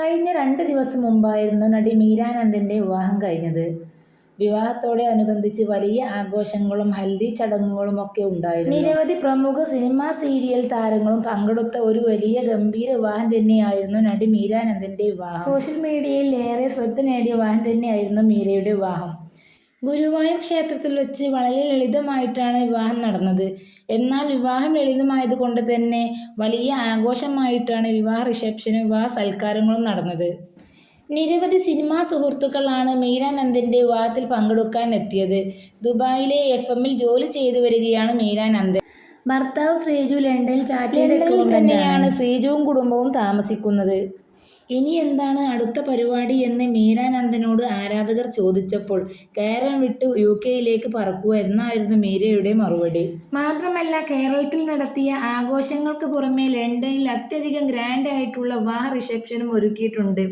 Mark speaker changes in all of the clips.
Speaker 1: കഴിഞ്ഞ രണ്ട് ദിവസം മുമ്പായിരുന്നു നടി മീരാനന്ദന്റെ വിവാഹം കഴിഞ്ഞത്. വിവാഹത്തോടെ അനുബന്ധിച്ച് വലിയ ആഘോഷങ്ങളും ഹൽദി ചടങ്ങുകളും ഒക്കെ ഉണ്ടായിരുന്നു. നിരവധി പ്രമുഖ സിനിമാ സീരിയൽ താരങ്ങളും പങ്കെടുത്ത ഒരു വലിയ ഗംഭീര വിവാഹം തന്നെയായിരുന്നു നടി മീരാനന്ദന്റെ വിവാഹം. സോഷ്യൽ മീഡിയയിൽ ഏറെ ശ്രദ്ധ നേടിയ വിവാഹം തന്നെയായിരുന്നു മീരയുടെ വിവാഹം. ഗുരുവായൂർ ക്ഷേത്രത്തിൽ വെച്ച് വളരെ ലളിതമായിട്ടാണ് വിവാഹം നടന്നത്. എന്നാൽ വിവാഹം ലളിതമായത് കൊണ്ട് തന്നെ വലിയ ആഘോഷമായിട്ടാണ് വിവാഹ റിസപ്ഷനും വിവാഹ സൽക്കാരങ്ങളും നടന്നത്. നിരവധി സിനിമാ സുഹൃത്തുക്കളാണ് മീരാനന്ദന്റെ വിവാഹത്തിൽ പങ്കെടുക്കാൻ എത്തിയത്. ദുബായിലെ എഫ് എമ്മിൽ ജോലി ചെയ്തു വരികയാണ് മീരാനന്ദൻ. ഭർത്താവ് ശ്രീജു ലണ്ടനിൽ അക്കൗണ്ടന്റാണ്. തന്നെയാണ് ശ്രീജുവും കുടുംബവും താമസിക്കുന്നത്. ഇനി എന്താണ് അടുത്ത പരിപാടി എന്ന് മീരാനന്ദനോട് ആരാധകർ ചോദിച്ചപ്പോൾ കേരളം വിട്ട് യു കെയിലേക്ക് പറക്കുക എന്നായിരുന്നു മീരയുടെ മറുപടി. മാത്രമല്ല കേരളത്തിൽ നടത്തിയ ആഘോഷങ്ങൾക്ക് പുറമെ ലണ്ടനിൽ അത്യധികം ഗ്രാൻഡ് ആയിട്ടുള്ള വിവാഹ റിസപ്ഷനും ഒരുക്കിയിട്ടുണ്ട്.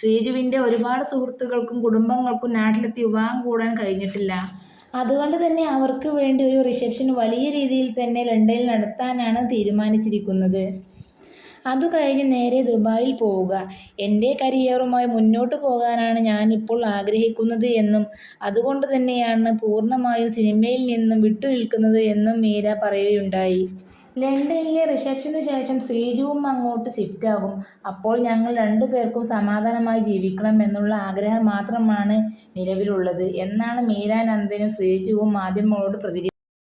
Speaker 1: ശ്രീജുവിന്റെ ഒരുപാട് സുഹൃത്തുക്കൾക്കും കുടുംബങ്ങൾക്കും നാട്ടിലെത്തി വിവാഹം കൂടാൻ കഴിഞ്ഞിട്ടില്ല. അതുകൊണ്ട് തന്നെ അവർക്ക് വേണ്ടി ഒരു റിസപ്ഷൻ വലിയ രീതിയിൽ തന്നെ ലണ്ടനിൽ നടത്താനാണ് തീരുമാനിച്ചിരിക്കുന്നത്. അതു കഴിഞ്ഞ് നേരെ ദുബായിൽ പോവുക. എന്റെ കരിയറുമായി മുന്നോട്ട് പോകാനാണ് ഞാനിപ്പോൾ ആഗ്രഹിക്കുന്നത് എന്നും അതുകൊണ്ട് തന്നെയാണ് പൂർണമായും സിനിമയിൽ നിന്നും വിട്ടു നിൽക്കുന്നത് എന്നും മീര പറയുകയുണ്ടായി. ലണ്ടനിലെ റിസപ്ഷനു ശേഷം ശ്രീജുവും അങ്ങോട്ട് ഷിഫ്റ്റ് ആകും അപ്പോൾ ഞങ്ങൾ രണ്ടു പേർക്കും സമാധാനമായി ജീവിക്കണം എന്നുള്ള ആഗ്രഹം മാത്രമാണ് നിലവിലുള്ളത് എന്നാണ് മീരാനന്ദനും ശ്രീജുവും മാധ്യമങ്ങളോട് പ്രതികരിച്ചത്.